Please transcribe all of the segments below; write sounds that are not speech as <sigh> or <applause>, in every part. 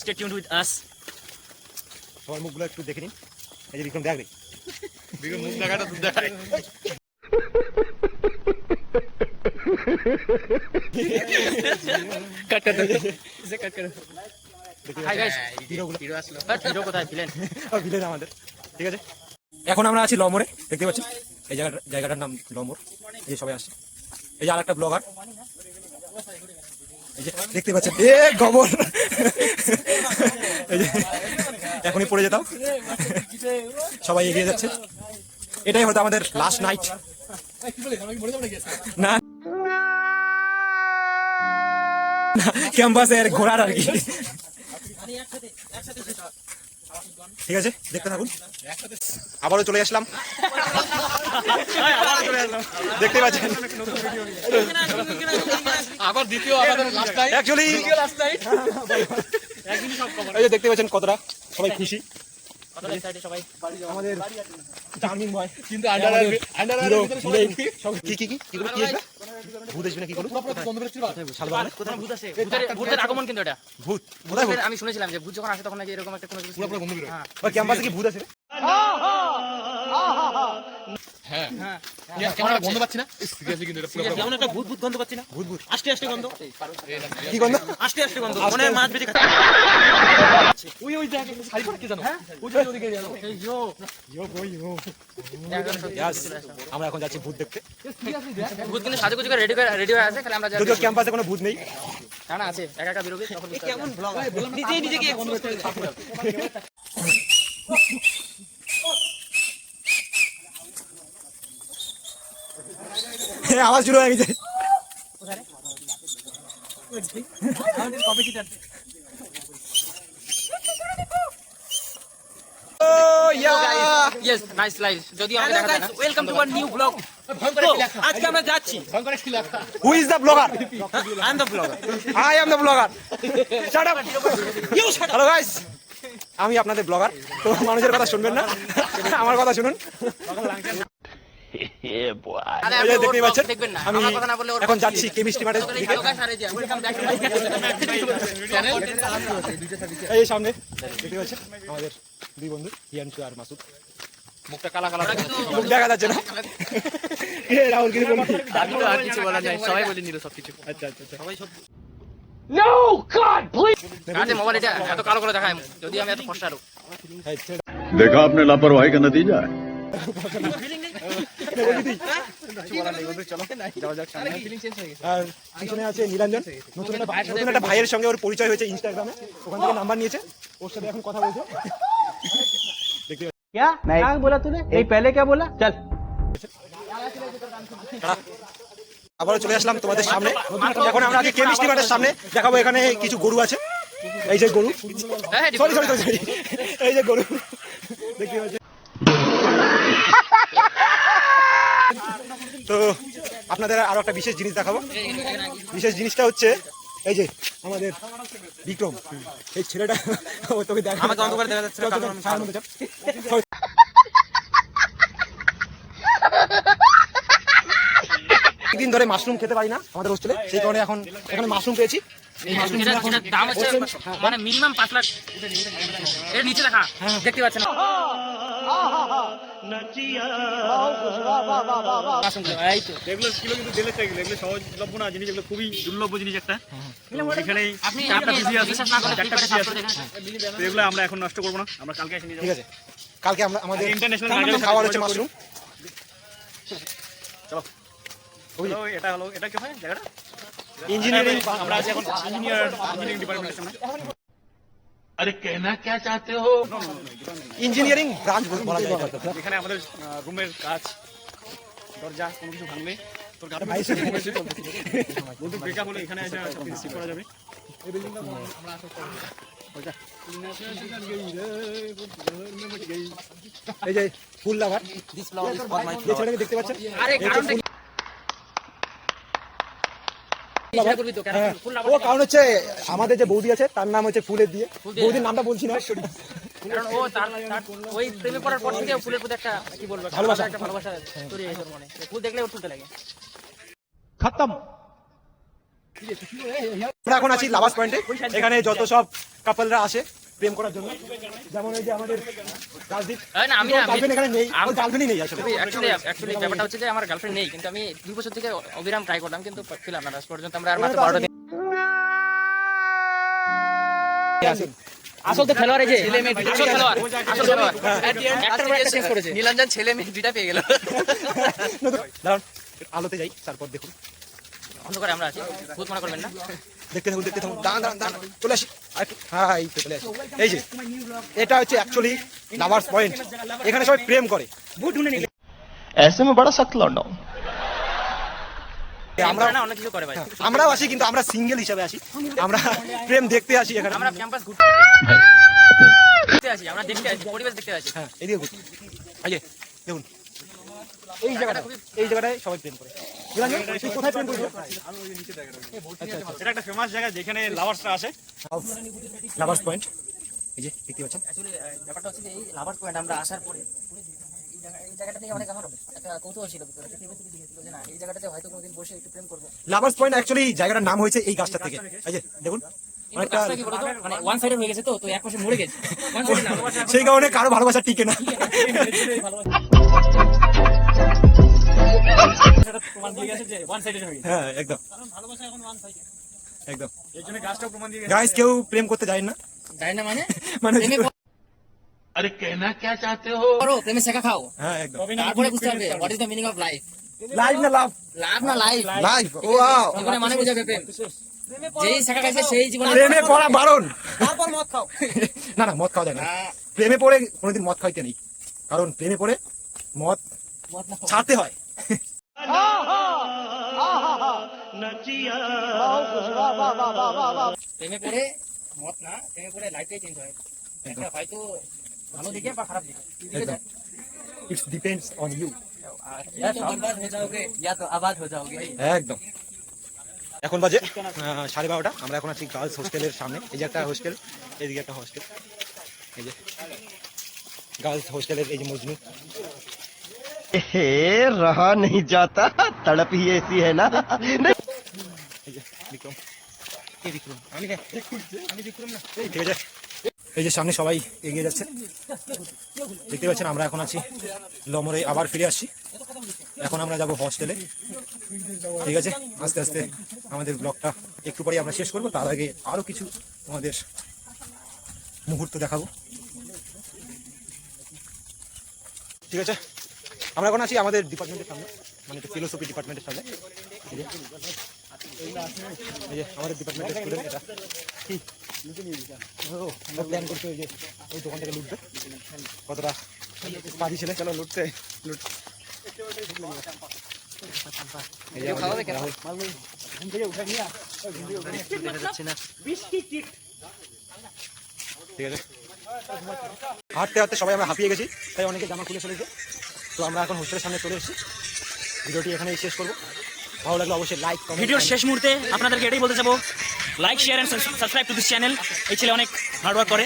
Stay tuned with us সবার মুখগুলো একটু দেখে নিন। এই যে বিক্রম দেখ রে কাট কাট ইসে কাট কাট। হাই গাইস হিরোগুলো। হিরো আসলো। বাট হিরো কোথায়? ভিলেন। <laughs> ভিলেন আমাদের। ঠিক আছে? এখন আমরা আছি লমরে দেখতে পাচ্ছেন? এই জায়গাটা জায়গাটার নাম লমর এই যে সবাই আসছে। এই যে আরেকটা ব্লগার যে দেখতে পাচ্ছেন, এ গবর। এখনই পড়ে যেতাম। সবাই এগিয়ে যাচ্ছে। এটাই হয়তো আমাদের লাস্ট নাইট না। ক্যাম্পাসের ঘোরার আর কি। ঠিক আছে, দেখতে থাকুন। আবারও চলে আসলাম। দেখতে পাচ্ছেন। আবার দ্বিতীয় আমাদের লাস্ট টাইম অ্যাকচুয়ালি এই যে দেখতে পাচ্ছেন কতটা। সবাই খুশি। কত এক্সাইটেড সবাই? আমাদের চার্মিং বয় কিন্তু আন্ডার আন্ডার সব কি কি কি? কি গুলো কি আসবে ভূত? আসবে না কি গুলো ভূত? আছে ভূতের ভূতের আগমন কিন্তু এটা। ভূত। কোথায় ভূত? আমি শুনেছিলাম যে ভূত যখন আসে তখন নাকি এরকম একটা কোনো হ্যাঁ। ওই ক্যাম্পাসে কি ভূত আছে হ্যাঁ। কেমন একটা গন্ধ পাচ্ছি না? সিরিয়াসলি কিন্তু এটা পুরো পুরো কেমন একটা ভূত ভূত গন্ধ পাচ্ছি না? ভূত ভূত। আস্তে আস্তে গন্ধ। কি গন্ধ? আস্তে আস্তে গন্ধ। মনে হয় মাছ বেরিয়ে ওই ওই জায়গায় শাড়ি পরে কে জানো? ওই যে ওদিকে জানো ইয়ো। ইয়ো বই ইয়ো। এখন সত্যি Yes, আমরা এখন যাচ্ছি ভূত দেখতে। ভূত কিন্তু সাজুগুজু করে রেডি করে রেডি হয়ে আছে খালি আমরা যদিও ক্যাম্পাসে কোনো ভূত নেই। না না আছে। একা একা বেরোবে তখন কেমন ব্লগ নিজেই নিজেকে <laughs> হ্যাঁ, আওয়াজ শুরু হয়ে গেছে। Yeah! ইয়েস নাইস লাইভ যদিও আমি দেখা ওয়েলকাম টু নিউ ব্লগ আজকে আমরা যাচ্ছি? I am the blogger I am the blogger. Shut up. You shut up. Hello guys. আমি আপনাদের ব্লগার তো মানুষের কথা শুনবেন না। আমার কথা শুনুন। আমি আমার কথা না বললে ওর এখন যাচ্ছি কেমিস্ট্রি মাঠের দিকে হ্যালো গাইস আরে যে ওয়েলকাম ব্যাক টু এই সামনে দেখতে পাচ্ছেন আমাদের দুই বন্ধু হিয়ানশু আর মাসুদ মুখটা কালা কালা মুখ দেখা যাচ্ছে না <laughs> এ, রাহুল কিছু বলবি আমি তো আর কিছু বলার নাই সবাই বলে নিল সবকিছু আচ্ছা আচ্ছা আচ্ছা সবাই সব কাছে মোবাইল এটা এত কালো করে দেখায় যদি আমি এত ফর্সা আরো এই, ছেড়ে देखा आपने लापरवाही का नतीजा है আর পিছনে আছে নীলাঞ্জন নতুন একটা ভাই- নতুন একটা ভাইয়ের সঙ্গে ওর পরিচয় হয়েছে ইনস্টাগ্রামে ওখান থেকে নাম্বার নিয়েছে ওর সাথে এখন কথা বলছে দেখতে क्या क्या बोला तूने नहीं पहले क्या बोला चल আবারও চলে আসলাম তোমাদের সামনে এখন আমরা আগে কেমিস্ট্রি মাঠের সামনে দেখাবো এখানে কিছু গরু আছে এই যে গরু হ্যাঁ সরি সরি সরি এই যে গরু দেখতে পাচ্ছেন আপনাদের আরও একটা বিশেষ জিনিস দেখাবো। বিশেষ জিনিসটা হচ্ছে এই যে আমাদের বিক্রম এই ছেলেটা ও তোকে দেখা আমাকে অন্ধকারে দেখা যাচ্ছে না, চল, চল, কারণ আমি ছায়ার মধ্যে চল। চল। একদিন ধরে মাশরুম খেতে পারি না আমাদের হোস্টেলে সেই কারণে এখন এখানে মাশরুম পেয়েছি। দাম হচ্ছে মানে মিনিমাম পাঁচ লাখ। এর নিচে দেখা দেখতে পাচ্ছেন। এগুলো কিন্তু এগুলো সহজলভ্য না জিনিস এগুলো খুবই দুর্লভ জিনিস একটা। এখানে চারটা পিসি আছে পিসি আছে। এগুলো আমরা এখন নষ্ট করব না আমরা কালকে এসে নিয়ে ঠিক আছে। কালকে আমরা আমাদের ইন্টারন্যাশনাল খাওয়ার হচ্ছে মাশরুম। চলো। এটা হলো এটা কি হয়? জায়গাটা? ইঞ্জিনিয়ারিং আমরা আছি এখন ইঞ্জিনিয়ার ইঞ্জিনিয়ারিং ডিপার্টমেন্টের সামনে। আরে কেনা কে চাতে হো ইঞ্জিনিয়ারিং ব্রাঞ্চ বলা যায় এখানে আমাদের রুমের কাজ দরজা কোনো কিছু ভাঙলে তোর গাড়ি ভাই সেটা বন্ধু ব্রেকআপ হলে এখানে এসে রিসিভ করা যাবে। এই বিল্ডিংটা আমরা আসলে এই যে ফুল lover this flower is for my flower আরে কারণটা হ্যাঁ। ও কারণ হচ্ছে আমাদের যে বৌদি আছে তার নাম হচ্ছে ফুলের দিয়ে। বৌদির নামটা বলছি না। এখন আছি লাভাস পয়েন্টে। এখানে যত সব কাপলরা আসে প্রেম করার জন্য। যেমন এই যে আমাদের রাজদীপ না, আমি না, আমি- গার্লফ্রেন্ড এখানে নেই আম- ওর গার্লফ্রেন্ডই নেই আসলে। অ্যাকচুয়ালি অ্যাকচুয়ালি ব্যাপারটা হচ্ছে যে আমার গার্লফ্রেন্ড নেই কিন্তু আমি দুই বছর থেকে অবিরাম ট্রাই করলাম কিন্তু পেলাম না। লাস্ট পর্যন্ত আমরা আর মাত্র বারোটা দিন আসল তো খেলোয়াড় এই যে আসল খেলোয়াড় আসল খেলোয়াড়। একটা একটা শেষ করেছে। নীলাঞ্জন ছেলে মেয়ে দুইটা পেয়ে গেল। <laughs> দাঁড়ান আলোতে যাই তারপর দেখুন। অন্ধকারে আমরা আছি ভূত মনে করবেন না দেখতে থাকুন দেখতে থাকুন দাঁড়ান দাঁড়ান দাঁড়ান চলে আসি আর একটু- হ্যাঁ এই তো চলে আসি এই যে এটা হচ্ছে অ্যাকচুয়ালি লাভার্স পয়েন্ট এখানে সবাই প্রেম করে ऐसे में बड़ा सख्त लौंडा हूं আমরা আমরা না অনেক কিছু করে ভাই আমরাও আসি কিন্তু আমরা সিঙ্গেল হিসাবে আসি আমরা প্রেম দেখতে আসি এখানে আমরা ক্যাম্পাস ঘুরতে দেখতে আসি আমরা দেখতে আসি পরিবেশ দেখতে আসি হ্যাঁ এদিকে ঘুরছি এই যে দেখুন এই জায়গাটা এই জায়গাটায় সবাই প্রেম করে এটা একটা ফেমাস জায়গা যেখানে লাভার্সরা আসে। লাভার্স পয়েন্ট এই যে দেখতে পাচ্ছেন? ব্যাপারটা হচ্ছে যে এই লাভার পয়েন্ট আমরা আসার পরে এই জায়গাটা থেকে অনেক আমার একটা কৌতূহল ছিল ভিতরে। একটা curiosity ছিল যে না এই জায়গাটাতে হয়তো কোনোদিন বসে একটু লাভার্স পয়েন্ট অ্যাকচুয়ালি জায়গাটার নাম হয়েছে এই গাছটা থেকে। এই যে দেখুন অনেকটা মানে ওয়ান সাইডেড হয়ে গেছে তো তো এক পাশে মরে গেছে। সেই কারণে কারও ভালোবাসা টিকে না। <laughs> প্রমাণ দিয়ে গেছে যে ওয়ান সাইডেড হয়ে গেছে হ্যাঁ একদম একদম এর জন্য গাছটাও প্রমাণ দিয়ে গেছে গাইস কেউ প্রেম করতে যায় না জানি না মানে মানে প্রেমে अरे कहना क्या चाहते हो পড়ো প্রেমে শেখা খাও হ্যাঁ একদম তারপরে বুঝতে পারবে what is the meaning of life live না লাভ লাভ না লাইফ লাইভ ওয়াও জীবনে মানে বুঝাবে প্রেম যেই শেখা খাইছে সেই জীবনে প্রেমে পড়া বারণ <laughs> না না মদ খাওয়া যায় না প্রেমে পড়ে কোনোদিন মদ খাইতে নেই কারণ প্রেমে পড়ে মদ ছাড়তে হয় প্রেমে পড়ে মত না প্রেমে পড়ে লাইফটাই চেঞ্জ হয় একটা হয়তো ভালো দিকে বা খারাপ দিকে একদম ইটস ডিপেন্ডস অন ইউ या तो बर्बाद हो जाओगे या तो आबाद हो जाओगे একদম এখন বাজে আহ, সাড়ে বারোটা আমরা এখন আছি গার্লস হোস্টেলের সামনে এই যে একটা হোস্টেল এইদিকে একটা হোস্টেল এই যে গার্লস হোস্টেলের এই যে মজনু हे रहा नहीं जाता तड़प ही ऐसी है ना এই যে বিক্রম। বিক্রম, আমি আমি বিক্রম না। ঠিক আছে। এই যে সামনে সবাই এগিয়ে যাচ্ছে। দেখতে পাচ্ছেন, আমরা এখন আছি লমরে, আবার ফিরে আসছি। এখন আমরা যাব হস্টেলে ঠিক আছে, আস্তে আস্তে আমাদের ব্লগটা একটু পরেই আমরা শেষ করব। তার আগে আরও কিছু আমাদের মুহূর্ত দেখাবো। ঠিক আছে, আমরা এখন আছি আমাদের ডিপার্টমেন্টের সামনে মানে ফিলোসফি ডিপার্টমেন্টের সামনে। এই যে আমাদের ডিপার্টমেন্টের স্টুডেন্ট এটা। কি আমরা প্ল্যান করতে ওই যে ওই দোকানটাকে লুটবে। কতটা পাজি ছেলে? চলো লুটতে লুট। থেকে থেকে। ঠিক আছে। হাঁটতে হাঁটতে সবাই আমরা হাঁপিয়ে গেছি তাই অনেকে জামা খুলে ফেলেছে। তো আমরা এখন হোস্টেলের সামনে চলে এসেছি। ভিডিওটি এখানেই শেষ করব। ভালো লাগলে অবশ্যই লাইক ভিডিওর শেষ মুহূর্তে আপনাদেরকে এটাই বলতে চাবো। Like share and subscribe to this channel এই ছেলে অনেক হার্ডওয়ার্ক করে।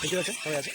ঠিক আছে? সবাই আছে?